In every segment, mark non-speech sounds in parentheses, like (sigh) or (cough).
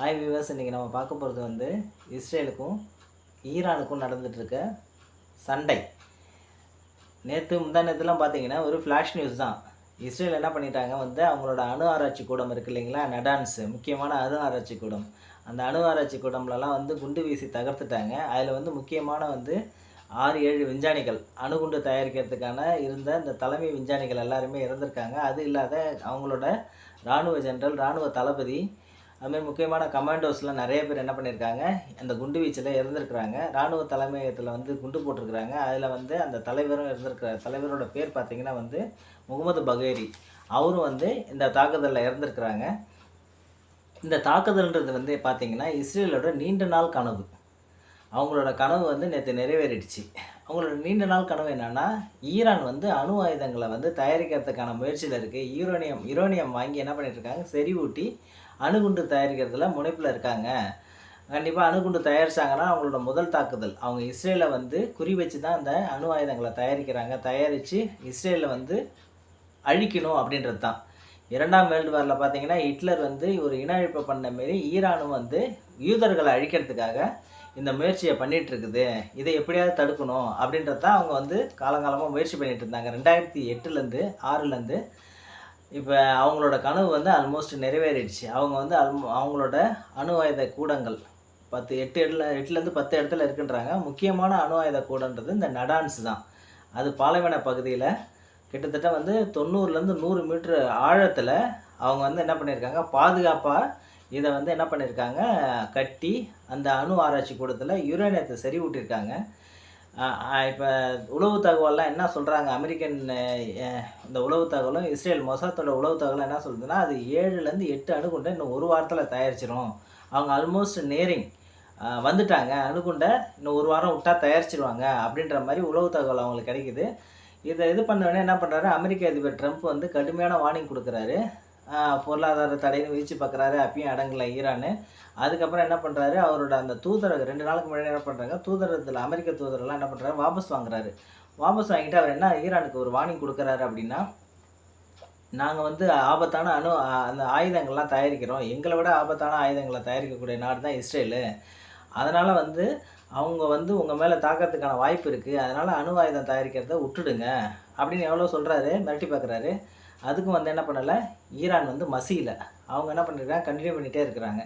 Hi viewers இன்றைக்கி நம்ம பார்க்க போகிறது வந்து இஸ்ரேலுக்கும் ஈரானுக்கும் நடந்துகிட்ருக்க சண்டை. நேற்று முந்தா நேற்றுலாம் பார்த்தீங்கன்னா ஒரு ஃப்ளாஷ் நியூஸ் தான். இஸ்ரேல் என்ன பண்ணிட்டாங்க? வந்து அவங்களோட அணு ஆராய்ச்சி கூடம் இருக்கு இல்லைங்களா? நடான்ஸ் முக்கியமான அணு ஆராய்ச்சி கூடம். அந்த அணு ஆராய்ச்சி கூடம்லலாம் வந்து குண்டு வீசி தகர்த்துட்டாங்க. அதில் வந்து முக்கியமான வந்து ஆறு ஏழு விஞ்ஞானிகள் அணுகுண்டு தயாரிக்கிறதுக்கான இருந்த இந்த தலைமை விஞ்ஞானிகள் எல்லாருமே இறந்துருக்காங்க. அது இல்லாத அவங்களோட இராணுவ ஜெனரல் இராணுவ தளபதி அதுமாதிரி முக்கியமான கமாண்டோஸ்லாம் நிறைய பேர் என்ன பண்ணியிருக்காங்க அந்த குண்டு வீச்சில் இறந்துருக்குறாங்க. இராணுவ தலைமையகத்தில் வந்து குண்டு போட்டிருக்கிறாங்க. அதில் வந்து அந்த தலைவரும் இருந்திருக்கிற தலைவரோட பேர் பார்த்தீங்கன்னா வந்து முகமது பகேரி. அவரும் வந்து இந்த தாக்குதலில் இறந்துருக்குறாங்க. இந்த தாக்குதல்ன்றது வந்து பார்த்தீங்கன்னா இஸ்ரேலோட நீண்ட நாள் கனவு. அவங்களோட கனவு வந்து நேற்று நிறைவேறிடுச்சு. அவங்களோட நீண்ட நாள் கனவு என்னென்னா ஈரான் வந்து அணு ஆயுதங்களை வந்து தயாரிக்கிறதுக்கான முயற்சியில் இருக்குது யூரோனியம் யூரோனியம் வாங்கி என்ன பண்ணிட்டுருக்காங்க செறிவூட்டி அணுகுண்டு தயாரிக்கிறதுல முனைப்பில் இருக்காங்க. கண்டிப்பாக அணுகுண்டு தயாரிச்சாங்கன்னா அவங்களோட முதல் தாக்குதல். அவங்க இஸ்ரேலை வந்து குறி வச்சு தான் அந்த அணு ஆயுதங்களை தயாரிக்கிறாங்க. தயாரித்து இஸ்ரேலை வந்து அழிக்கணும் அப்படின்றது தான் இரண்டாம் வேர்ல்டு வாரில் பார்த்தீங்கன்னா ஹிட்லர் வந்து ஒரு இன அழிப்பை பண்ண மாரி ஈரானும் வந்து யூதர்களை அழிக்கிறதுக்காக இந்த முயற்சியை பண்ணிகிட்ருக்குது இருக்குது இதை எப்படியாவது தடுக்கணும் அப்படின்றது தான் அவங்க வந்து காலங்காலமாக முயற்சி பண்ணிகிட்டு இருந்தாங்க. ரெண்டாயிரத்தி எட்டுலேருந்து ஆறுலேருந்து இப்போ அவங்களோட கனவு வந்து ஆல்மோஸ்ட் நிறைவேறிடுச்சு. அவங்க வந்து அல்மோ அவங்களோட அணு ஆயுத கூடங்கள் பத்து எட்டு இடத்துல எட்டுலேருந்து பத்து இடத்துல இருக்குன்றாங்க. முக்கியமான அணு ஆயுத கூடன்றது இந்த நடான்ஸ் தான். அது பாலைவன பகுதியில் கிட்டத்தட்ட வந்து தொண்ணூறுலேருந்து நூறு மீட்ரு ஆழத்தில் அவங்க வந்து என்ன பண்ணியிருக்காங்க பாதுகாப்பாக இதை வந்து என்ன பண்ணியிருக்காங்க கட்டி அந்த அணு ஆராய்ச்சி கூடத்தில் யுரேனியத்தை சரி இப்போ உளவு தகவல்லாம் என்ன சொல்கிறாங்க அமெரிக்கன் இந்த உளவு தகவலும் இஸ்ரேல் மொசாத்தோட உளவு தகவலும் என்ன சொல்லுதுன்னா அது ஏழுலேருந்து எட்டு அணுகுண்டை இன்னும் ஒரு வாரத்தில் தயாரிச்சிரும். அவங்க ஆல்மோஸ்ட் நேரிங் வந்துட்டாங்க. அணுகுண்டை இன்னும் ஒரு வாரம் விட்டா தயாரிச்சிருவாங்க அப்படின்ற மாதிரி உளவு தகவல் அவங்களுக்கு கிடைக்குது. இதை இது பண்ணோடனே என்ன பண்ணுறாரு அமெரிக்க அதிபர் ட்ரம்ப் வந்து கடுமையான வார்னிங் கொடுக்குறாரு. பொருளாதார தடைன்னு வீழ்ச்சி பார்க்குறாரு. அப்பயும் அடங்கலை ஈரானு. அதுக்கப்புறம் என்ன பண்ணுறாரு அவரோட அந்த தூதரக ரெண்டு நாளுக்கு முன்னாடி என்ன பண்ணுறாங்க தூதரகத்தில் அமெரிக்க தூதரெல்லாம் என்ன பண்ணுறாரு வாபஸ் வாங்குறாரு. வாபஸ் வாங்கிட்டு அவர் என்ன ஈரானுக்கு ஒரு வார்னிங் கொடுக்குறாரு அப்படின்னா நாங்கள் வந்து ஆபத்தான அணு அந்த ஆயுதங்கள்லாம் தயாரிக்கிறோம். எங்களை விட ஆபத்தான ஆயுதங்களை தயாரிக்கக்கூடிய நாடு தான் இஸ்ரேலு. அதனால் வந்து அவங்க வந்து உங்கள் மேலே தாக்கறதுக்கான வாய்ப்பு இருக்குது அதனால் அணு ஆயுதம் தயாரிக்கிறத விட்டுடுங்க அப்படின்னு எவ்வளோ சொல்கிறாரு மிரட்டி பார்க்குறாரு அதுக்கும் வந்து என்ன பண்ணலை? ஈரான் வந்து மசியில். அவங்க என்ன பண்ணிருக்காங்க? கண்டினியூ பண்ணிகிட்டே இருக்கிறாங்க.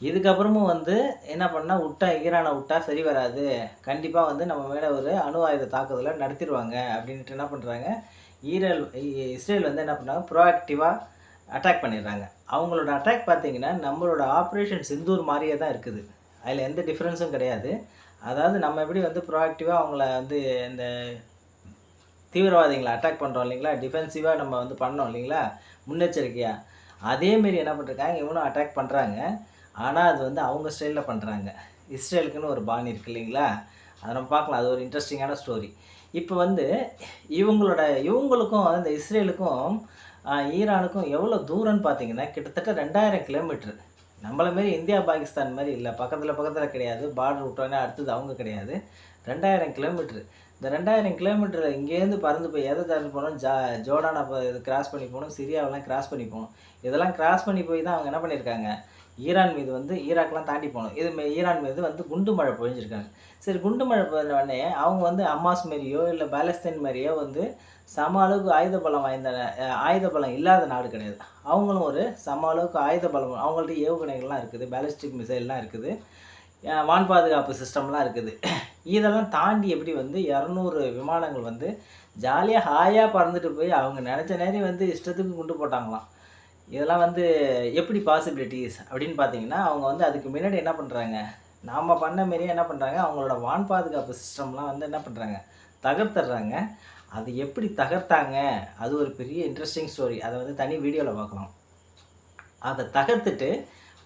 இதுக்கப்புறமும் வந்து என்ன பண்ணால் விட்டா ஈரானை விட்டா சரி வராது. கண்டிப்பாக வந்து நம்ம மேலே ஒரு அணு ஆயுத தாக்குதலை நடத்திடுவாங்க அப்படின்ட்டு என்ன பண்ணுறாங்க ஈரல் இ- இஸ்ரேல் வந்து என்ன பண்ணாங்க ப்ரோஆக்டிவாக அட்டாக் பண்ணிடுறாங்க. அவங்களோட அட்டாக் பார்த்தீங்கன்னா நம்மளோட ஆப்ரேஷன் சிந்தூர் மாதிரியே தான் இருக்குது. அதில் எந்த டிஃப்ரென்ஸும் கிடையாது. அதாவது நம்ம எப்படி வந்து ப்ரோஆக்டிவாக அவங்கள வந்து இந்த தீவிரவாதிகளை அட்டாக் பண்ணுறோம் இல்லைங்களா? டிஃபென்சிவாக நம்ம வந்து பண்ணோம் இல்லைங்களா? முன்னெச்சரிக்கையாக அதேமாரி என்ன பண்ணுறாங்க இவனும் அட்டாக் பண்ணுறாங்க ஆனால் அது வந்து அவங்க ஸ்டைலில் பண்ணுறாங்க இஸ்ரேலுக்குன்னு ஒரு பாணி இருக்கு இல்லைங்களா? அதை நம்ம பார்க்கலாம். அது ஒரு இன்ட்ரெஸ்டிங்கான ஸ்டோரி இப்போ வந்து இவங்களோட இவங்களுக்கும் இந்த இஸ்ரேலுக்கும் ஈரானுக்கும் எவ்வளோ தூரம்னு பார்த்தீங்கன்னா கிட்டத்தட்ட ரெண்டாயிரம் கிலோமீட்ரு நம்மள மாரி இந்தியா பாகிஸ்தான் மாதிரி இல்லை. பக்கத்தில் பக்கத்தில் கிடையாது. பார்டர் விட்டோன்னே அடுத்தது அவங்க கிடையாது. ரெண்டாயிரம் கிலோமீட்ரு இந்த ரெண்டாயிரம் கிலோமீட்டரில் இங்கேருந்து பறந்து போய் எதை தாண்டி போகணும் ஜா ஜோர்டானை இது கிராஸ் பண்ணி போகணும் சிரியாவெல்லாம் கிராஸ் பண்ணி போகணும் இதெல்லாம் கிராஸ் பண்ணி போய் தான் அவங்க என்ன பண்ணியிருக்காங்க? ஈரான் மீது வந்து ஈராக்லாம் தாண்டி போகணும் இது ஈரான் மீது வந்து குண்டு மழை பொழிஞ்சிருக்காங்க. சரி குண்டு மழை பொழிஞ்ச உடனே அவங்க வந்து அம்மாஸ் மாரியோ இல்லை பாலஸ்தீன் மாதிரியோ வந்து சம அளவுக்கு ஆயுத பலம் வாய்ந்த ஆயுத பலம் இல்லாத நாடு கிடையாது. அவங்களும் ஒரு சம அளவுக்கு ஆயுத பலம் அவங்கள்ட்ட ஏவுகணைகள்லாம் இருக்குது பேலஸ்டிக் மிசைல்லாம் இருக்குது வான் பாதுகாப்பு சிஸ்டம்லாம் இருக்குது. இதெல்லாம் தாண்டி எப்படி வந்து இரநூறு விமானங்கள் வந்து ஜாலியாக ஹாயாக பறந்துட்டு போய் அவங்க நினச்ச நேரம் வந்து இஷ்டத்துக்கு குண்டு போட்டாங்களாம். இதெல்லாம் வந்து எப்படி பாசிபிலிட்டிஸ் அப்படின்னு பார்த்தீங்கன்னா அவங்க வந்து அதுக்கு முன்னாடி என்ன பண்ணுறாங்க நாம் பண்ண மாரியே என்ன பண்ணுறாங்க அவங்களோட வான் பாதுகாப்பு சிஸ்டம்லாம் வந்து என்ன பண்ணுறாங்க தகர்த்துடுறாங்க அது எப்படி தகர்த்தாங்க? அது ஒரு பெரிய இன்ட்ரெஸ்டிங் ஸ்டோரி அதை வந்து தனி வீடியோவில் பார்க்கலாம். அதை தகர்த்துட்டு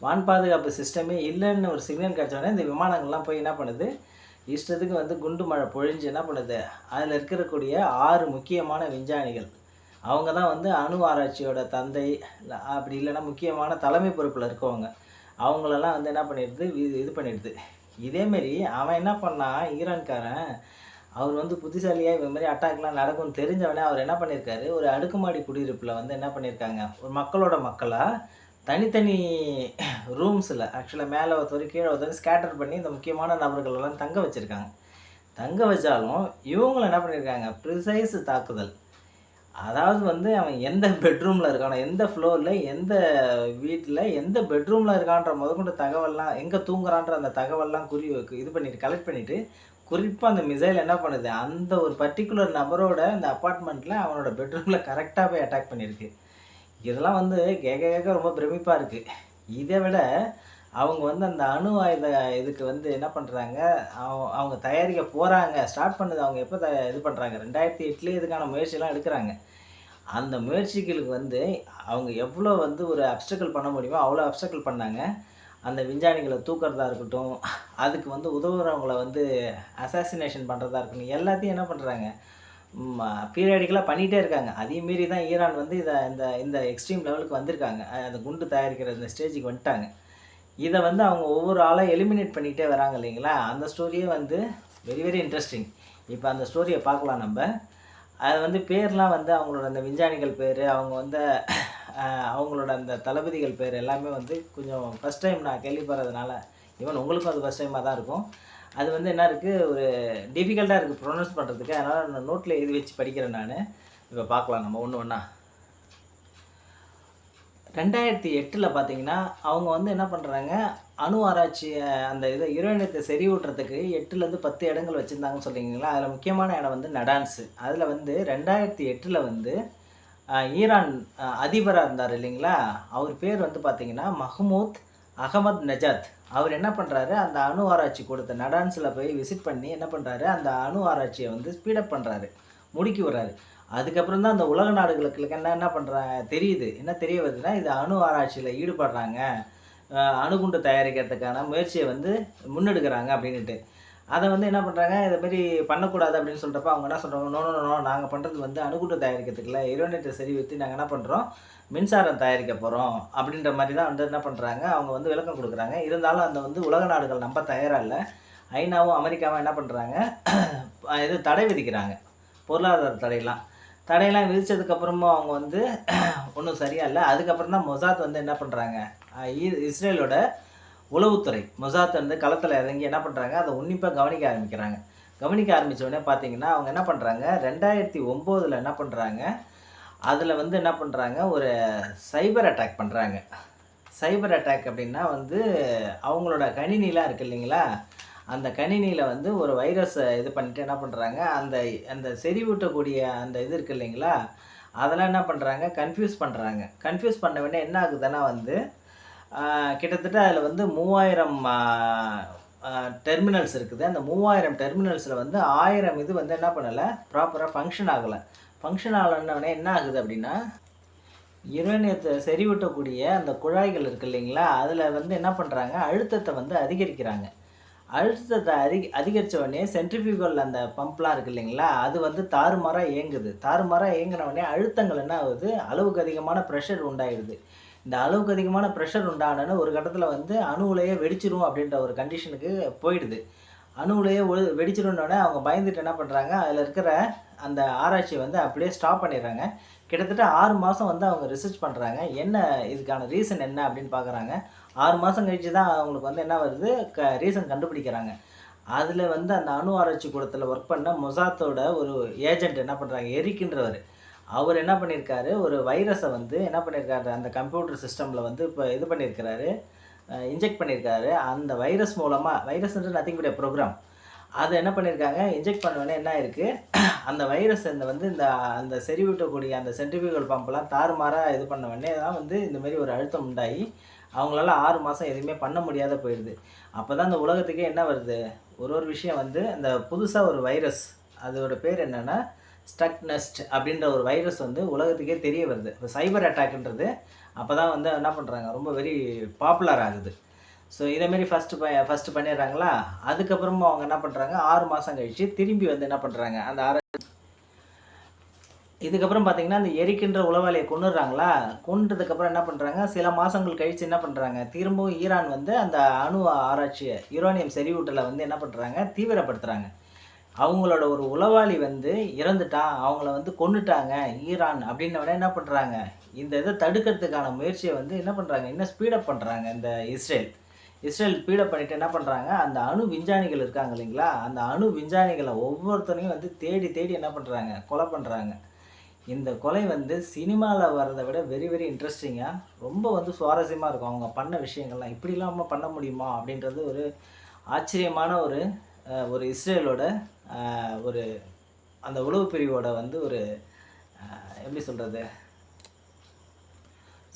வான் பாதுகாப்பு சிஸ்டமே இல்லைன்னு ஒரு சிக்னல் கிடச்சோடனே இந்த விமானங்கள்லாம் போய் என்ன பண்ணுது? இஷ்டத்துக்கு வந்து குண்டு மழை பொழிஞ்சு என்ன பண்ணுது? அதில் இருக்கக்கூடிய ஆறு முக்கியமான விஞ்ஞானிகள் அவங்க தான் வந்து அணு ஆராய்ச்சியோட தந்தை அப்படி இல்லைன்னா முக்கியமான தலைமை பொறுப்பில் இருக்கவங்க. அவங்களெல்லாம் வந்து என்ன பண்ணிடுது? இது இது பண்ணிடுது. இதேமாரி அவன் என்ன பண்ணான் ஈரான்காரன் அவர் வந்து புத்திசாலியாக இவங்க மாதிரி அட்டாக்லாம் நடக்கும்னு தெரிஞ்சவனே அவர் என்ன பண்ணியிருக்காரு ஒரு அடுக்குமாடி குடியிருப்பில் வந்து என்ன பண்ணியிருக்காங்க ஒரு மக்களோட மக்களாக தனித்தனி ரூம்ஸில் ஆக்சுவலாக மேலே ஒருத்தர் கீழே ஒருத்தர் ஸ்கேட்டர் பண்ணி இந்த முக்கியமான நபர்களெல்லாம் தங்க வச்சுருக்காங்க. தங்க வச்சாலும் இவங்களும் என்ன பண்ணியிருக்காங்க ப்ரிசைஸ் தாக்குதல். அதாவது வந்து அவன் எந்த பெட்ரூமில் இருக்கானோ எந்த ஃப்ளோரில் எந்த வீட்டில் எந்த பெட்ரூமில் இருக்கான்ற முதற்கொண்டு தகவல்லாம் எங்கே தூங்குறான்ற அந்த தகவல்லாம் குறி இது பண்ணிட்டு கலெக்ட் பண்ணிவிட்டு குறிப்பாக அந்த மிசைல் என்ன பண்ணுது? அந்த ஒரு பர்டிகுலர் நபரோட அந்த அப்பார்ட்மெண்ட்டில் அவனோட பெட்ரூமில் கரெக்டாக போய் அட்டாக் பண்ணியிருக்கு. இதெல்லாம் வந்து கேட்க கேட்க ரொம்ப பிரமிப்பாக இருக்குது இதை விட அவங்க வந்து அந்த அணு ஆயுத இதுக்கு வந்து என்ன பண்ணுறாங்க அவங்க தயாரிக்க போகிறாங்க ஸ்டார்ட் பண்ணது அவங்க எப்போ த இது பண்ணுறாங்க ரெண்டாயிரத்தி எட்டுலேயே இதுக்கான முயற்சியெல்லாம் எடுக்கிறாங்க. அந்த முயற்சிகளுக்கு வந்து அவங்க எவ்வளோ வந்து ஒரு அப்டக்கிள் பண்ண முடியுமோ அவ்வளோ அப்டக்கிள் பண்ணாங்க. அந்த விஞ்ஞானிகளை தூக்கிறதா இருக்கட்டும் அதுக்கு வந்து உதவுறவங்களை வந்து அசாசினேஷன் பண்ணுறதா இருக்கட்டும் எல்லாத்தையும் என்ன பண்ணுறாங்க பீரியாடிக்கலாக பண்ணிகிட்டே இருக்காங்க. அதையும் மீறி தான் ஈரான் வந்து இதை இந்த இந்த எக்ஸ்ட்ரீம் லெவலுக்கு வந்திருக்காங்க. அந்த குண்டு தயாரிக்கிற இந்த ஸ்டேஜுக்கு வந்துட்டாங்க. இதை வந்து அவங்க ஒவ்வொரு ஆளாக எலிமினேட் பண்ணிகிட்டே வராங்க இல்லைங்களா? அந்த ஸ்டோரியே வந்து வெரி வெரி இன்ட்ரெஸ்டிங் இப்போ அந்த ஸ்டோரியை பார்க்கலாம் நம்ம. அது வந்து பேர்லாம் வந்து அவங்களோட அந்த விஞ்ஞானிகள் பேர் அவங்க வந்து அவங்களோட அந்த தளபதிகள் பேர் எல்லாமே வந்து கொஞ்சம் ஃபஸ்ட் டைம் நான் கேள்விப்படுறதுனால ஈவன் உங்களுக்கும் அது ஃபஸ்ட் டைமாக தான் இருக்கும். அது வந்து என்ன இருக்குது ஒரு டிஃபிகல்ட்டாக இருக்குது ப்ரொனவுன்ஸ் பண்ணுறதுக்கு அதனால் நான் நோட்டில் எழுதி வச்சு படிக்கிறேன் நான். இப்போ பார்க்கலாம் நம்ம ஒன்று ஒன்றா ரெண்டாயிரத்தி எட்டில் பார்த்தீங்கன்னா அவங்க வந்து என்ன பண்ணுறாங்க அணு ஆராய்ச்சி அந்த இதை யுரேனியத்தை செறிவூட்டுறதுக்கு எட்டுலேருந்து பத்து இடங்கள் வச்சுருந்தாங்கன்னு சொல்லிங்களா அதில் முக்கியமான இடம் வந்து நடான்ஸு அதில் வந்து ரெண்டாயிரத்தி எட்டில் வந்து ஈரான் அதிபராக இருந்தார் இல்லைங்களா? அவர் பேர் வந்து பார்த்திங்கன்னா மஹமூத் அகமத் நஜாத். அவர் என்ன பண்ணுறாரு அந்த அணு ஆராய்ச்சி கொடுத்த நடான்ஸில் போய் விசிட் பண்ணி என்ன பண்ணுறாரு அந்த அணு ஆராய்ச்சியை வந்து ஸ்பீடப் பண்ணுறாரு முடுக்கி விடுறாரு அதுக்கப்புறம் தான் அந்த உலக நாடுகளுக்கு என்ன என்ன பண்ணுறாங்க தெரியுது. என்ன தெரிய வருதுன்னா இது அணு ஆராய்ச்சியில் ஈடுபடுறாங்க. அணுகுண்டு தயாரிக்கிறதுக்கான முயற்சியை வந்து முன்னெடுக்கிறாங்க அப்படின்ட்டு அதை வந்து என்ன பண்ணுறாங்க இதை மாதிரி பண்ணக்கூடாது அப்படின்னு சொல்கிறப்ப அவங்க என்ன சொல்கிறாங்க நோ நோ நோ நாங்கள் பண்ணுறது வந்து அணுகுண்டு தயாரிக்கிறதுக்கு இல்லை. சரி வைத்து நாங்கள் என்ன பண்ணுறோம் மின்சாரம் தயாரிக்க போகிறோம் அப்படின்ற மாதிரி தான் வந்து என்ன பண்ணுறாங்க அவங்க வந்து விளக்கம் கொடுக்குறாங்க. இருந்தாலும் அந்த வந்து உலக நாடுகள் நம்ம தயாராக இல்லை. ஐநாவும் அமெரிக்காவும் என்ன பண்ணுறாங்க இது தடை விதிக்கிறாங்க. பொருளாதார தடையெல்லாம். தடையெல்லாம் விதித்ததுக்கப்புறமும் அவங்க வந்து (clears throat) ஒன்றும் சரியா இல்லை அதுக்கப்புறம் தான் மொசாத் வந்து என்ன பண்ணுறாங்க இஸ்ரேலோட உளவுத்துறை. மொசாத் வந்து களத்தில் இறங்கி என்ன பண்ணுறாங்க அதை உன்னிப்பாக கவனிக்க ஆரம்பிக்கிறாங்க. கவனிக்க ஆரம்பிச்ச உடனே பார்த்தீங்கன்னா அவங்க என்ன பண்ணுறாங்க ரெண்டாயிரத்தி ஒம்போதில் என்ன பண்ணுறாங்க அதில் வந்து என்ன பண்ணுறாங்க ஒரு சைபர் அட்டாக் பண்ணுறாங்க சைபர் அட்டாக் அப்படின்னா வந்து அவங்களோட கணினிலாம் இருக்கு இல்லைங்களா? அந்த கணினியில் வந்து ஒரு வைரஸை இது பண்ணிட்டு என்ன பண்ணுறாங்க அந்த அந்த செறிவூட்டக்கூடிய அந்த இது இருக்கு இல்லைங்களா அதெல்லாம் என்ன பண்ணுறாங்க கன்ஃபியூஸ் பண்ணுறாங்க கன்ஃபியூஸ் பண்ண உடனே என்ன ஆகுதுன்னா வந்து கிட்டத்தட்ட அதில் வந்து மூவாயிரம் டெர்மினல்ஸ் இருக்குது. அந்த மூவாயிரம் டெர்மினல்ஸில் வந்து ஆயிரம் இது வந்து என்ன பண்ணலை ப்ராப்பராக ஃபங்க்ஷன் ஆகலை. ஃபங்க்ஷன் ஆகலைன்னொடனே என்ன ஆகுது அப்படின்னா யுரேனியத்தை செறிவூட்டக்கூடிய அந்த குழாய்கள் இருக்கு இல்லைங்களா அதில் வந்து என்ன பண்ணுறாங்க அழுத்தத்தை வந்து அதிகரிக்கிறாங்க. அழுத்தத்தை அதி அதிகரித்த உடனே சென்ட்ரிஃபியூகல் அந்த பம்ப்லாம் இருக்கு இல்லைங்களா அது வந்து தாறுமாறாக இயங்குது. தாறுமாறாக இயங்கின உடனே அழுத்தங்கள் என்ன ஆகுது? அளவுக்கு அதிகமான ப்ரெஷர் உண்டாயிடுது. இந்த அளவுக்கு அதிகமான ப்ரெஷர் உண்டானன்னு ஒரு கட்டத்தில் வந்து அணுவுலையே வெடிச்சிரும் அப்படின்ற ஒரு கண்டிஷனுக்கு போயிடுது. அணுவுலையே ஒழு அவங்க பயந்துட்டு என்ன பண்ணுறாங்க அதில் இருக்கிற அந்த ஆராய்ச்சியை வந்து அப்படியே ஸ்டாப் பண்ணிடுறாங்க. கிட்டத்தட்ட ஆறு மாதம் வந்து அவங்க ரிசர்ச் பண்ணுறாங்க என்ன இதுக்கான ரீசன் என்ன அப்படின்னு பார்க்குறாங்க ஆறு மாதம் கழிச்சு தான் அவங்களுக்கு வந்து என்ன வருது? க ரீசன் கண்டுபிடிக்கிறாங்க. அதில் வந்து அந்த அணு ஆராய்ச்சி கூடத்தில் ஒர்க் பண்ண மொசாத்தோட ஒரு ஏஜென்ட் என்ன பண்ணுறாங்க எரிக்கின்றவர். அவர் என்ன பண்ணியிருக்காரு ஒரு வைரஸை வந்து என்ன பண்ணியிருக்காரு அந்த கம்ப்யூட்டர் சிஸ்டமில் வந்து இப்போ இது பண்ணியிருக்கிறாரு இன்ஜெக்ட் பண்ணியிருக்காரு அந்த வைரஸ் மூலமாக வைரஸ்ன்றது நத்திங் பட் ப்ரோக்ராம் அதை என்ன பண்ணியிருக்காங்க இன்ஜெக்ட் பண்ண என்ன ஆயிருக்கு? அந்த வைரஸ் இந்த வந்து இந்த அந்த செறிவூட்டக்கூடிய அந்த சென்ட்ரிபியூகல் பம்பெல்லாம் தாறுமாறாக இது பண்ண உடனே தான் வந்து இந்தமாரி ஒரு அழுத்தம் உண்டாகி அவங்களால ஆறு மாதம் எதுவுமே பண்ண முடியாத போயிடுது அப்போ தான் அந்த உலகத்துக்கே என்ன வருது? ஒரு ஒரு விஷயம் வந்து அந்த புதுசாக ஒரு வைரஸ் அதோட பேர் என்னென்னா ஸ்டக் நெஸ்ட் அப்படின்ற ஒரு வைரஸ் வந்து உலகத்துக்கே தெரிய வருது. இப்போ சைபர் அட்டாக்ன்றது அப்போ தான் வந்து என்ன பண்ணுறாங்க ரொம்ப வெரி பாப்புலர் ஆகுது. ஸோ இதேமாரி ஃபஸ்ட்டு ப ஃபஸ்ட்டு பண்ணிடுறாங்களா? அதுக்கப்புறமா அவங்க என்ன பண்ணுறாங்க ஆறு மாதம் கழித்து திரும்பி வந்து என்ன பண்ணுறாங்க அந்த ஆறு இதுக்கப்புறம் பார்த்தீங்கன்னா அந்த எரிக்கின்ற உளவாளியை கொண்டுடுறாங்களா கொன்றதுக்கப்புறம் என்ன பண்ணுறாங்க சில மாதங்கள் கழித்து என்ன பண்ணுறாங்க திரும்பவும் ஈரான் வந்து அந்த அணு ஆராய்ச்சியை யுரேனியம் செறிவூட்டலை வந்து என்ன பண்ணுறாங்க தீவிரப்படுத்துகிறாங்க அவங்களோட ஒரு உளவாளி வந்து இறந்துட்டான். அவங்கள வந்து கொண்டுட்டாங்க ஈரான் அப்படின்னவனே என்ன பண்ணுறாங்க இந்த இதை தடுக்கிறதுக்கான முயற்சியை வந்து என்ன பண்ணுறாங்க இன்னும் ஸ்பீடப் பண்ணுறாங்க இந்த இஸ்ரேல். இஸ்ரேல் ஸ்பீடப் பண்ணிவிட்டு என்ன பண்ணுறாங்க அந்த அணு விஞ்ஞானிகள் இருக்காங்க இல்லைங்களா? அந்த அணு விஞ்ஞானிகளை ஒவ்வொருத்தனையும் வந்து தேடி தேடி என்ன பண்ணுறாங்க கொலை பண்ணுறாங்க இந்த கொலை வந்து சினிமாவில் வர்றதை விட வெரி வெரி இன்ட்ரெஸ்டிங்காக ரொம்ப வந்து சுவாரஸ்யமாக இருக்கும். அவங்க பண்ண விஷயங்கள்லாம் இப்படிலாம் நம்ம பண்ண முடியுமா? அப்படின்றது ஒரு ஆச்சரியமான ஒரு ஒரு இஸ்ரேலோட ஒரு அந்த உளவு பிரிவோட வந்து ஒரு எப்படி சொல்கிறது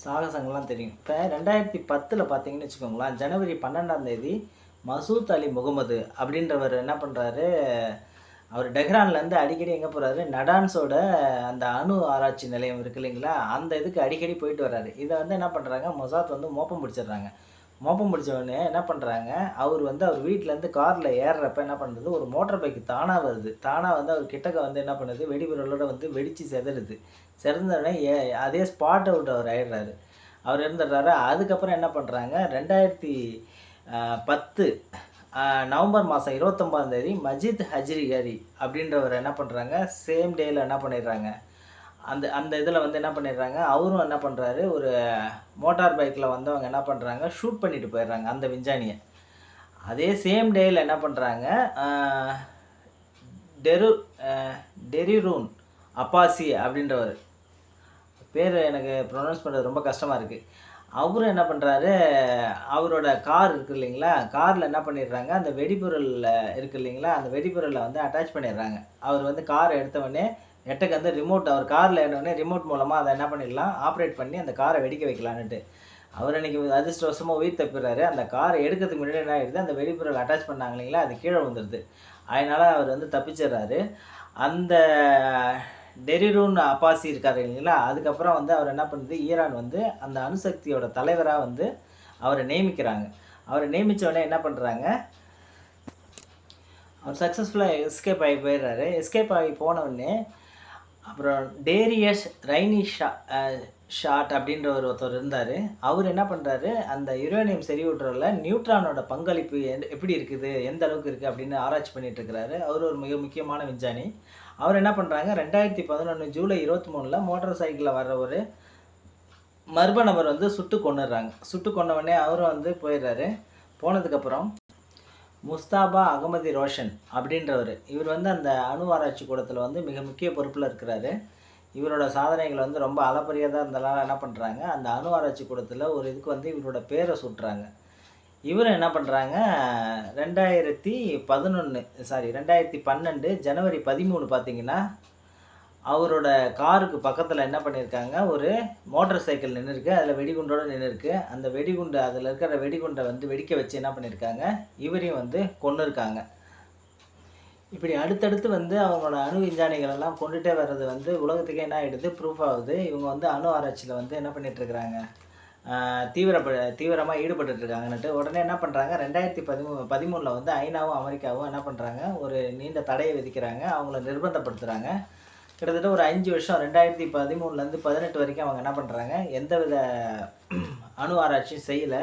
சாகசங்கள்லாம் தெரியும். இப்போ ரெண்டாயிரத்தி பத்தில் பார்த்தீங்கன்னு வச்சுக்கோங்களேன் ஜனவரி பன்னெண்டாம் தேதி மசூத் அலி முகமது அப்படின்றவர் என்ன பண்ணுறாரு அவர் டெஹ்ரான்லேருந்து அடிக்கடி எங்கே போகிறாரு நடான்ஸோட அந்த அணு ஆராய்ச்சி நிலையம் இருக்கு இல்லைங்களா? அந்த இதுக்கு அடிக்கடி போயிட்டு வர்றாரு இதை வந்து என்ன பண்ணுறாங்க மொசாத் வந்து மோப்பம் பிடிச்சிடுறாங்க. மோப்பம் பிடிச்சவொடனே என்ன பண்ணுறாங்க அவர் வந்து அவர் வீட்டிலேருந்து காரில் ஏறுறப்ப என்ன பண்ணுறது ஒரு மோட்டர் பைக் தானாக வருது. தானாக வந்து அவர் கிட்டக்க வந்து என்ன பண்ணுது? வெடிபொருளோட வந்து வெடித்து செதறுது. சிறந்த ஏ அதே ஸ்பாட் அவுட் அவர் ஆயிடுறாரு. அவர் இருந்துடுறாரு. அதுக்கப்புறம் என்ன பண்ணுறாங்க ரெண்டாயிரத்தி பத்து நவம்பர் மாதம் இருபத்தொம்பதாம் தேதி மஜித் ஹஜ்ரி ஹரி அப்படின்றவர் என்ன பண்ணுறாங்க சேம் டேயில் என்ன பண்ணிடுறாங்க? அந்த அந்த இதில் வந்து என்ன பண்ணிடுறாங்க? அவரும் என்ன பண்ணுறாரு ஒரு மோட்டார் பைக்கில் வந்தவங்க என்ன பண்ணுறாங்க ஷூட் பண்ணிட்டு போயிடுறாங்க அந்த விஞ்ஞானியை. அதே சேம் டேயில் என்ன பண்ணுறாங்க டெரு டெரிரூன் அப்பாசி அப்படின்றவர். பேர் எனக்கு ப்ரொனவுன்ஸ் பண்ணுறது ரொம்ப கஷ்டமாக இருக்குது அவரும் என்ன பண்ணுறாரு அவரோட கார் இருக்கு இல்லைங்களா? காரில் என்ன பண்ணிடுறாங்க அந்த வெடிபொருளில் இருக்கு இல்லைங்களா? அந்த வெடிபொருளை வந்து அட்டாச் பண்ணிடுறாங்க. அவர் வந்து கார் எடுத்தவொடனே எட்டக்கு வந்து ரிமோட் அவர் காரில் எடுத்தோடனே ரிமோட் மூலமாக அதை என்ன பண்ணிடலாம் ஆப்ரேட் பண்ணி அந்த காரை வெடிக்க வைக்கலான்னுட்டு. அவர் அன்றைக்கி அதிர்ஷ்டவசமாக உயிர் தப்பிடுறாரு. அந்த காரை எடுக்கிறதுக்கு முன்னாடி என்ன ஆகிடுது அந்த வெடிபொருள் அட்டாச் பண்ணாங்க இல்லைங்களா? அது கீழே வந்துடுது அதனால் அவர் வந்து தப்பிச்சிடுறாரு. அந்த டெரிரூன் அப்பாசி இருக்காரு இல்லைங்களா? அதுக்கப்புறம் வந்து அவர் என்ன பண்ணுது? ஈரான் வந்து அந்த அணுசக்தியோட தலைவராக வந்து அவரை நியமிக்கிறாங்க. அவரை நியமித்தவொடனே உடனே என்ன பண்ணுறாங்க அவர் சக்ஸஸ்ஃபுல்லாக எஸ்கேப் ஆகி போயிடுறாரு. எஸ்கேப் ஆகி போனவுடனே அப்புறம் டேரியஸ் ரைனி ஷா ஷாட் அப்படின்ற ஒரு ஒருத்தர் இருந்தார். அவர் என்ன பண்ணுறாரு அந்த யுரேனியம் செறிவூட்டுறதுல நியூட்ரானோட பங்களிப்பு எப்படி இருக்குது? எந்த அளவுக்கு இருக்குது அப்படின்னு ஆராய்ச்சி பண்ணிகிட்டு இருக்கிறாரு. அவர் ஒரு மிக முக்கியமான விஞ்ஞானி. அவர் என்ன பண்ணுறாங்க ரெண்டாயிரத்தி பதினொன்று ஜூலை இருபத்தி மூணில் மோட்டார் சைக்கிளில் வர்ற ஒரு மர்ம நபர் வந்து சுட்டு கொண்டுடுறாங்க சுட்டு கொண்டவொடனே அவரும் வந்து போயிடுறாரு. போனதுக்கப்புறம் முஸ்தாபா அகமதி ரோஷன் அப்படின்றவர் இவர் வந்து அந்த அணு ஆராய்ச்சி கூடத்தில் வந்து மிக முக்கிய பொறுப்பில் இருக்கிறாரு. இவரோட சாதனைகள் வந்து ரொம்ப அளப்பரியதாக இருந்தனால என்ன பண்ணுறாங்க அந்த அணு ஆராய்ச்சி கூடத்தில் ஒரு இதுக்கு வந்து இவரோட பேரை சுட்டுறாங்க. இவரும் என்ன பண்ணுறாங்க ரெண்டாயிரத்தி பதினொன்று சாரி ரெண்டாயிரத்தி பன்னெண்டு ஜனவரி பதிமூணு பார்த்தீங்கன்னா அவரோட காருக்கு பக்கத்தில் என்ன பண்ணியிருக்காங்க? ஒரு மோட்டார் சைக்கிள் நின்றுருக்கு அதில் வெடிகுண்டோட நின்றுருக்கு அந்த வெடிகுண்டு அதில் இருக்கிற வெடிகுண்டை வந்து வெடிக்க வச்சு என்ன பண்ணியிருக்காங்க? இவரையும் வந்து கொன்று இருக்காங்க இப்படி அடுத்தடுத்து வந்து அவங்களோட அணு விஞ்ஞானிகள் எல்லாம் கொண்டுகிட்டே வர்றது வந்து உலகத்துக்கே என்ன ஆகிடுது ப்ரூஃப் ஆகுது. இவங்க வந்து அணு ஆராய்ச்சியில் வந்து என்ன பண்ணிகிட்ருக்குறாங்க தீவிரப்ப தீவிரமாக ஈடுபட்டுருக்காங்கன்ட்டு உடனே என்ன பண்ணுறாங்க ரெண்டாயிரத்தி பதிமூ பதிமூணில் வந்து ஐநாவும் அமெரிக்காவும் என்ன பண்ணுறாங்க ஒரு நீண்ட தடையை விதிக்கிறாங்க. அவங்கள நிர்பந்தப்படுத்துகிறாங்க கிட்டத்தட்ட ஒரு அஞ்சு வருஷம் ரெண்டாயிரத்தி பதிமூணுலேருந்து பதினெட்டு வரைக்கும் அவங்க என்ன பண்ணுறாங்க எந்தவித (clears throat) அணு ஆராய்ச்சியும் செய்யலை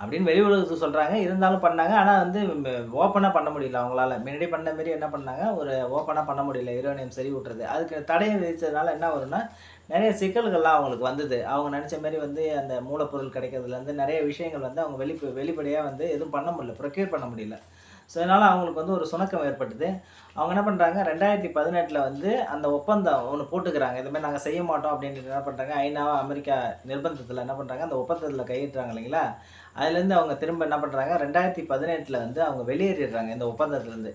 அப்படின்னு வெளி உலகத்துக்கு சொல்கிறாங்க இருந்தாலும் பண்ணாங்க. ஆனால் வந்து ஓப்பனாக பண்ண முடியல அவங்களால. முன்னாடி பண்ண மாரி என்ன பண்ணாங்க? ஒரு ஓப்பனாக பண்ண முடியல. யுரேனியம் சரி விட்டுறது அதுக்கு தடையை விதித்ததுனால என்ன வரும்னா நிறைய சிக்கல்கள்லாம் அவங்களுக்கு வந்தது. அவங்க நினச்ச மாதிரி வந்து அந்த மூலப்பொருள் கிடைக்கிறதுலேருந்து நிறைய விஷயங்கள் வந்து அவங்க வெளி வெளிப்படையாக வந்து எதுவும் பண்ண முடியல ப்ரொக்யூர் பண்ண முடியல. ஸோ அதனால் அவங்களுக்கு வந்து ஒரு சுணக்கம் ஏற்பட்டது. அவங்க என்ன பண்ணுறாங்க ரெண்டாயிரத்தி பதினெட்டில் வந்து அந்த ஒப்பந்தம் ஒன்று போட்டுக்கிறாங்க. இதுமாதிரி நாங்கள் செய்ய மாட்டோம் அப்படின்ட்டு என்ன பண்ணுறாங்க ஐநாவா அமெரிக்கா நிர்பந்தத்தில் என்ன பண்ணுறாங்க அந்த ஒப்பந்தத்தில் கையிட்டுறாங்க இல்லைங்களா? அதுலேருந்து அவங்க திரும்ப என்ன பண்ணுறாங்க ரெண்டாயிரத்தி பதினெட்டில் வந்து அவங்க வெளியேறிடுறாங்க இந்த ஒப்பந்தத்துலேருந்து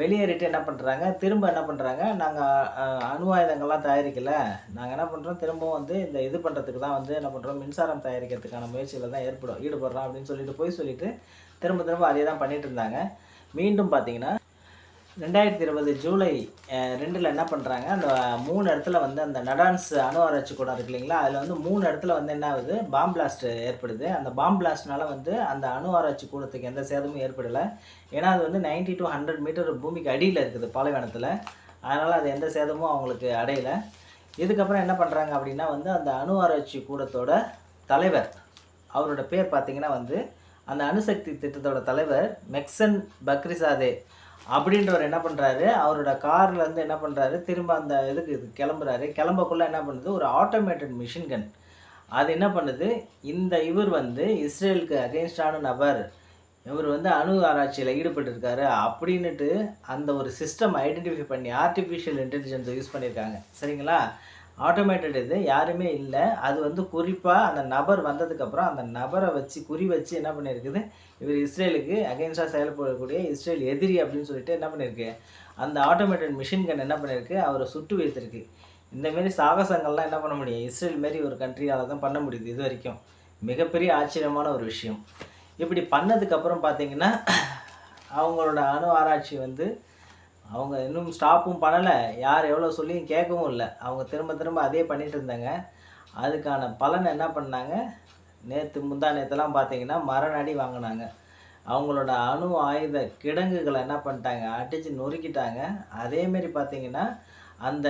வெளியேறிட்டு என்ன பண்ணுறாங்க திரும்ப என்ன பண்ணுறாங்க நாங்கள் அணு ஆயுதங்கள்லாம் தயாரிக்கல. நாங்கள் என்ன பண்ணுறோம் திரும்பவும் வந்து இந்த இது பண்ணுறதுக்கு தான் வந்து என்ன பண்ணுறோம் மின்சாரம் தயாரிக்கிறதுக்கான முயற்சியில் தான் ஏற்படும் ஈடுபடுறோம் அப்படின்னு சொல்லிட்டு போய் சொல்லிட்டு திரும்ப திரும்ப அதே தான் பண்ணிகிட்டு இருந்தாங்க. மீண்டும் பார்த்தீங்கன்னா ரெண்டாயிரத்தி இருபது ஜூலை ரெண்டில் என்ன பண்ணுறாங்க அந்த மூணு இடத்துல வந்து அந்த நடான்ஸ் அணு ஆராய்ச்சி கூடம் இருக்கு இல்லைங்களா? அதில் வந்து மூணு இடத்துல வந்து என்ன ஆகுது? பாம் பிளாஸ்ட் ஏற்படுது. அந்த பாம் பிளாஸ்ட்னால வந்து அந்த அணு ஆராய்ச்சி கூடத்துக்கு எந்த சேதமும் ஏற்படலை. ஏன்னா அது வந்து 90 டு ஹண்ட்ரட் மீட்டர் பூமிக்கு அடியில் இருக்குது பாலைவனத்தில். அதனால் அது எந்த சேதமும் அவங்களுக்கு அடையலை. இதுக்கப்புறம் என்ன பண்ணுறாங்க அப்படின்னா வந்து அந்த அணு ஆராய்ச்சி கூடத்தோட தலைவர் அவரோட பேர் பார்த்திங்கன்னா வந்து அந்த அணுசக்தி திட்டத்தோட தலைவர் மெக்சன் பக்ரிசாதே. அப்படின்றவர் என்ன பண்ணுறாரு அவரோட கார்லேருந்து என்ன பண்ணுறாரு திரும்ப அந்த இதுக்கு இது கிளம்புறாரு. கிளம்பக்குள்ளே என்ன பண்ணுது? ஒரு ஆட்டோமேட்டட் மிஷின் கன் அது என்ன பண்ணுது? இந்த இவர் வந்து இஸ்ரேலுக்கு அகெயின்ஸ்டான நபர். இவர் வந்து அணு ஆராய்ச்சியில் ஈடுபட்டிருக்காரு. அப்படின்னுட்டு அந்த ஒரு சிஸ்டம் ஐடென்டிஃபை பண்ணி ஆர்டிஃபிஷியல் இன்டெலிஜென்ஸை யூஸ் பண்ணியிருக்காங்க சரிங்களா? ஆட்டோமேட்டட் இது யாருமே இல்லை. அது வந்து குறிப்பாக அந்த நபர் வந்ததுக்கப்புறம் அந்த நபரை வச்சு குறி வச்சு என்ன பண்ணியிருக்குது? இவர் இஸ்ரேலுக்கு அகெயின்ஸ்டாக செயல்படக்கூடிய இஸ்ரேல் எதிரி அப்படின்னு சொல்லிட்டு என்ன பண்ணியிருக்கு? அந்த ஆட்டோமேட்டட் மிஷின் கன் என்ன பண்ணியிருக்கு? அவரை சுட்டு வைத்திருக்கு இந்தமாரி சாகசங்கள்லாம் என்ன பண்ண முடியும்? இஸ்ரேல் மாரி ஒரு கண்ட்ரியால் தான் பண்ண முடியுது இது வரைக்கும். மிகப்பெரிய ஆச்சரியமான ஒரு விஷயம். இப்படி பண்ணதுக்கப்புறம் பார்த்தீங்கன்னா அவங்களோட அணு ஆராய்ச்சி வந்து அவங்க இன்னும் ஸ்டாப்பும் பண்ணலை. யார் எவ்வளோ சொல்லியும் கேட்கவும் இல்லை. அவங்க திரும்ப திரும்ப அதே பண்ணிகிட்டு இருந்தாங்க. அதுக்கான பலன் என்ன பண்ணாங்க? நேற்று முந்தா நேற்றுலாம் பார்த்தீங்கன்னா மரணடி வாங்கினாங்க. அவங்களோட அணு ஆயுத கிடங்குகளை என்ன பண்ணிட்டாங்க? அடித்து நொறுக்கிட்டாங்க. அதேமாரி பார்த்தீங்கன்னா அந்த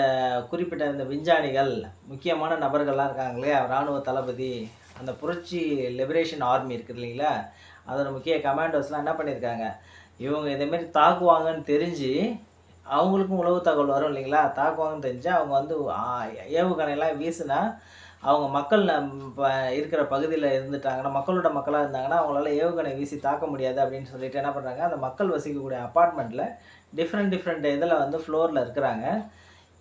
குறிப்பிட்ட இந்த விஞ்ஞானிகள் முக்கியமான நபர்கள்லாம் இருக்காங்க இல்லையா? இராணுவ தளபதி அந்த புரட்சி லிபரேஷன் ஆர்மி இருக்குது இல்லைங்களா? அதோட முக்கிய கமாண்டோஸ்லாம் என்ன பண்ணியிருக்காங்க? இவங்க இதேமாரி தாக்குவாங்கன்னு தெரிஞ்சு அவங்களுக்கும் உளவு தகவல் வரும் இல்லைங்களா? தாக்குவாங்கன்னு தெரிஞ்சு அவங்க வந்து ஏவுகணையெல்லாம் வீசினா அவங்க மக்கள் நம்- இருக்கிற பகுதியில் இருந்துட்டாங்கன்னா மக்களோட மக்களாக இருந்தாங்கன்னா அவங்களால ஏவுகணை வீசி தாக்க முடியாது அப்படின்னு சொல்லிட்டு என்ன பண்ணுறாங்க அந்த மக்கள் வசிக்கக்கூடிய அப்பார்ட்மெண்ட்டில் டிஃப்ரெண்ட் டிஃப்ரெண்ட் இதில் வந்து ஃப்ளோரில் இருக்கிறாங்க.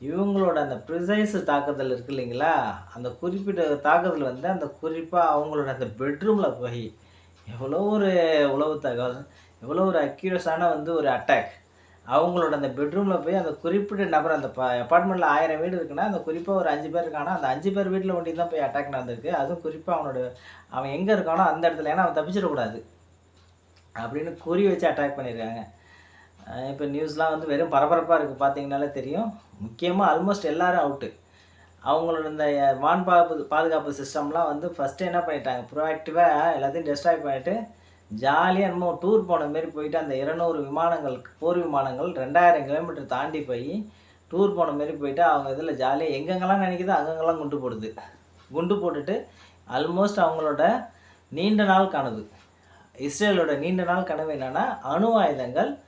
இவங்களோட அந்த ப்ரிசைஸ் தாக்குதல் இருக்கு இல்லைங்களா? அந்த குறிப்பிட்ட தாக்குதல் வந்து அந்த குறிப்பாக அவங்களோட அந்த பெட்ரூமில் போய் எவ்வளோ ஒரு உளவு தகவல் எவ்வளோ ஒரு அக்யூரஸான வந்து ஒரு அட்டாக் அவங்களோட அந்த பெட்ரூமில் போய் அந்த குறிப்பிட்ட நபர் அந்த அப்பார்ட்மெண்ட்டில் ஆயிரம் வீடு இருக்குன்னா அந்த குறிப்பாக ஒரு அஞ்சு பேர் இருக்கானா அந்த அஞ்சு பேர் வீட்டில் ஒண்டி தான் போய் அட்டாக் நடந்திருக்கு. அதுவும் குறிப்பாக அவனோட அவன் எங்கே இருக்கானோ அந்த இடத்துல. ஏன்னா அவன் தப்பிச்சிடக்கூடாது. அப்படின்னு குறி வச்சு அட்டாக் பண்ணியிருக்காங்க இப்போ நியூஸ்லாம் வந்து வெறும் பரபரப்பாக இருக்குது பார்த்தீங்கனாலே தெரியும். முக்கியமாக ஆல்மோஸ்ட் எல்லோரும் அவுட்டு அவங்களோட இந்த வான் பாதுகாப்பு பாதுகாப்பு சிஸ்டம்லாம் வந்து ஃபஸ்ட்டு என்ன பண்ணிட்டாங்க? ப்ரோஆக்டிவாக எல்லாத்தையும் டெஸ்ட்ராய் பண்ணிவிட்டு ஜாலியாக என்னமோ டூர் போன மாரி போயிட்டு அந்த இருநூறு விமானங்கள் போர் விமானங்கள் ரெண்டாயிரம் கிலோமீட்டர் தாண்டி போய் டூர் போன மாரி போயிட்டு அவங்க இதில் ஜாலியாக எங்கெங்கெல்லாம் நினைக்குதோ அங்கங்கெல்லாம் குண்டு போடுது. குண்டு போட்டுட்டு ஆல்மோஸ்ட் அவங்களோட நீண்ட நாள் கனவு. இஸ்ரேலோட நீண்ட நாள் கனவு என்னென்னா அணு ஆயுதங்கள்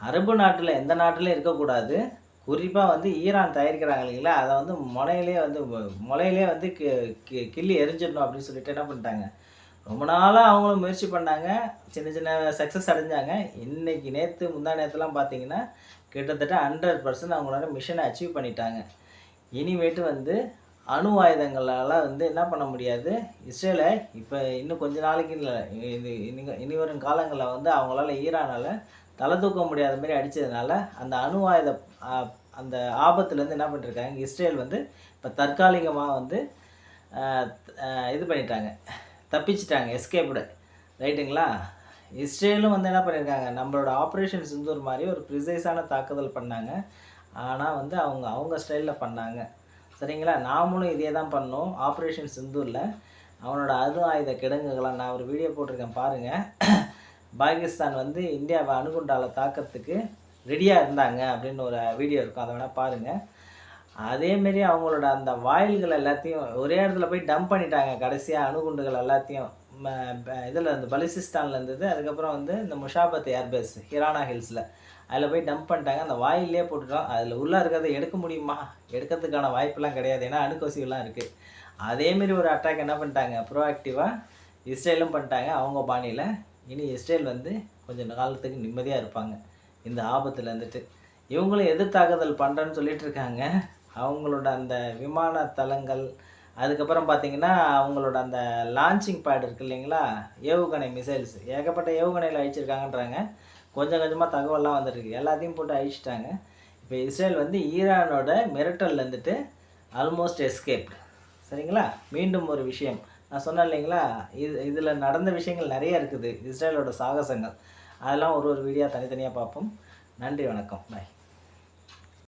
அரபு நாட்டில் எந்த நாட்டிலையும் இருக்கக்கூடாது. குறிப்பாக வந்து ஈரான் தயாரிக்கிறாங்க இல்லைங்களா அதை வந்து முளையிலே வந்து முளையிலே வந்து கி கி- கிள்ளி எரிஞ்சிடணும் அப்படின்னு சொல்லிட்டு என்ன பண்ணிட்டாங்க? ரொம்ப நாளாக அவங்களும் முயற்சி பண்ணாங்க. சின்ன சின்ன சக்ஸஸ் அடைஞ்சாங்க. இன்னைக்கு நேற்று முந்தா நேரத்துலாம் பார்த்தீங்கன்னா கிட்டத்தட்ட ஹண்ட்ரட் பர்சன்ட் அவங்களோட மிஷனை அச்சீவ் பண்ணிட்டாங்க. இனிமேட்டு வந்து அணு ஆயுதங்களால் வந்து என்ன பண்ண முடியாது? இஸ்ரேலை இப்போ இன்னும் கொஞ்ச நாளைக்கு இல்லை. இது இனி இனி வரும் காலங்களில் வந்து அவங்களால ஈரானால் தலை தூக்க முடியாத மாதிரி அடித்ததுனால அந்த அணு ஆயுத அந்த ஆபத்துலேருந்து என்ன பண்ணிருக்காங்க இஸ்ரேல் வந்து இப்போ தற்காலிகமாக வந்து இது பண்ணிட்டாங்க. தப்பிச்சிட்டாங்க எஸ்கேப்டு ரைட்டுங்களா? இஸ்ரேலும் வந்து என்ன பண்ணியிருக்காங்க நம்மளோட ஆப்ரேஷன் சிந்தூர் மாதிரி ஒரு ப்ரிசைஸான தாக்குதல் பண்ணாங்க. ஆனால் வந்து அவங்க அவங்க ஸ்டைலில் பண்ணாங்க. சரிங்களா? நாமளும் இதே தான் பண்ணோம் ஆப்ரேஷன் சிந்தூரில். அவனோட அணு ஆயுத கிடங்குகளை நான் ஒரு வீடியோ போட்டிருக்கேன் பாருங்கள் பாகிஸ்தான் வந்து இந்தியாவை அணுகுண்டால தாக்கத்துக்கு ரெடியாக இருந்தாங்க அப்படின்னு ஒரு வீடியோ இருக்கும் அதை வேணால் பாருங்கள் அதேமாரி அவங்களோட அந்த வாயில்கள் எல்லாத்தையும் ஒரே இடத்துல போய் டம்ப் பண்ணிட்டாங்க. கடைசியாக அணுகுண்டுகள் எல்லாத்தையும். இதில் இந்த பலிசிஸ்தானில் இருந்தது. அதுக்கப்புறம் வந்து இந்த முஷாபத் ஏர்பேஸ் ஹிரானா ஹில்ஸில். அதில் போய் டம்ப் பண்ணிட்டாங்க. அந்த வாயிலே போட்டுட்டோம். அதில் உள்ளே இருக்கிறத எடுக்க முடியுமா? எடுக்கிறதுக்கான வாய்ப்பெல்லாம் கிடையாது. ஏன்னா அணுக்கோசிகள்லாம் இருக்குது அதேமாரி ஒரு அட்டாக் என்ன பண்ணிட்டாங்க? ப்ரோஆக்டிவாக இஸ்ரேலும் பண்ணிட்டாங்க. அவங்க பாணியில். இனி இஸ்ரேல் வந்து கொஞ்சம் காலத்துக்கு நிம்மதியாக இருப்பாங்க. இந்த ஆபத்தில் இருந்துட்டு. இவங்களும் எதிர் தாக்குதல் பண்ணுறேன்னு சொல்லிட்டு இருக்காங்க. அவங்களோட அந்த விமான தளங்கள் அதுக்கப்புறம் பார்த்தீங்கன்னா அவங்களோட அந்த லான்ச்சிங் பேட் இருக்கு இல்லைங்களா? ஏவுகணை மிசைல்ஸ் ஏகப்பட்ட ஏவுகணையில் அழிச்சிருக்காங்கன்றாங்க. கொஞ்சம் கொஞ்சமாக தகவல்லாம் வந்துருக்கு எல்லாத்தையும் போட்டு அழிச்சிட்டாங்க. இப்போ இஸ்ரேல் வந்து ஈரானோட மிரட்டல் இருந்துட்டு ஆல்மோஸ்ட் எஸ்கேப்டு சரிங்களா? மீண்டும் ஒரு விஷயம். நான் சொன்னேன் இல்லைங்களா? இது இதில் நடந்த விஷயங்கள் நிறைய இருக்குது. இஸ்ரேலோட சாகசங்கள். அதெல்லாம் ஒரு ஒரு வீடியோ தனித்தனியாக பார்ப்போம். நன்றி வணக்கம். பாய்